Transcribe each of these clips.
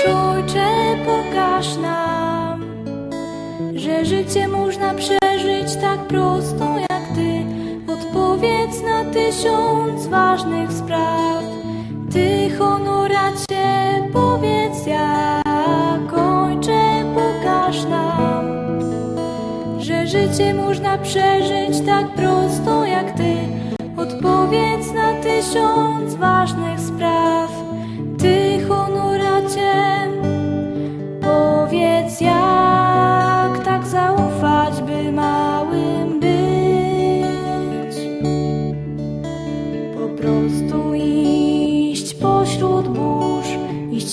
Nasz Ojcze, pokaż nam, że życie można przeżyć tak prosto jak Ty. Odpowiedz na tysiąc ważnych spraw. Ty, honoracie, powiedz jak Ojcze, pokaż nam, że życie można przeżyć tak prosto jak Ty. Odpowiedz na tysiąc ważnych spraw.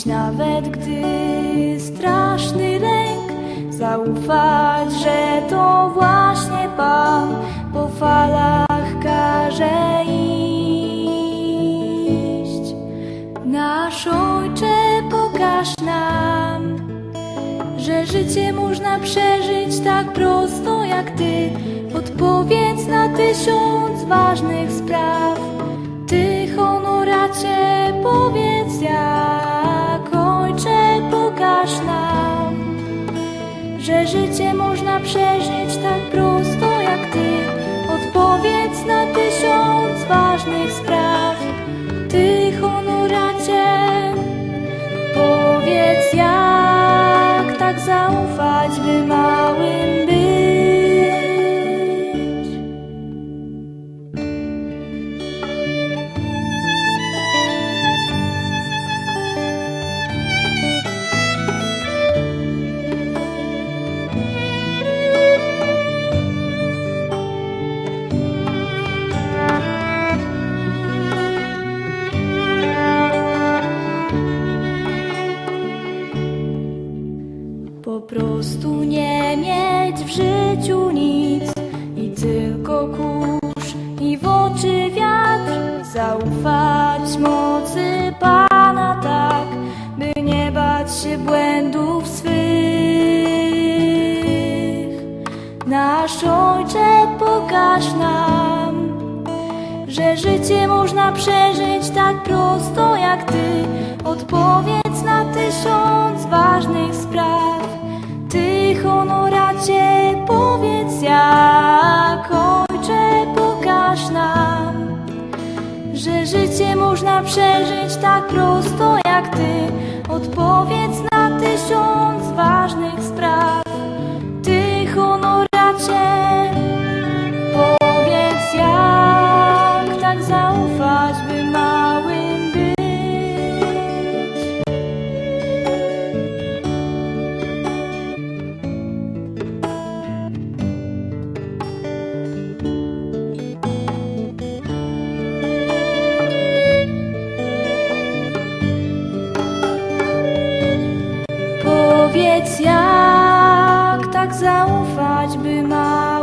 Nawet gdy straszny lęk. Zaufać, że to właśnie Pan po falach każe iść. Nasz Ojcze, pokaż nam, że życie można przeżyć tak prosto jak Ty. Odpowiedz na tysiąc ważnych spraw. Życie można przeżyć tak prosto prostu nie mieć w życiu nic i tylko kurz i w oczy wiatr. Zaufać mocy Pana tak, by nie bać się błędów swych. Nasz Ojcze, pokaż nam, że życie można przeżyć tak prosto jak Ty. Odpowiedz na tysiąc ważnych spraw. Ty, honoracie, powiedz jak Ojcze, pokaż nam, że życie można przeżyć tak prosto jak Ty. powiedz jak tak zaufać by ma.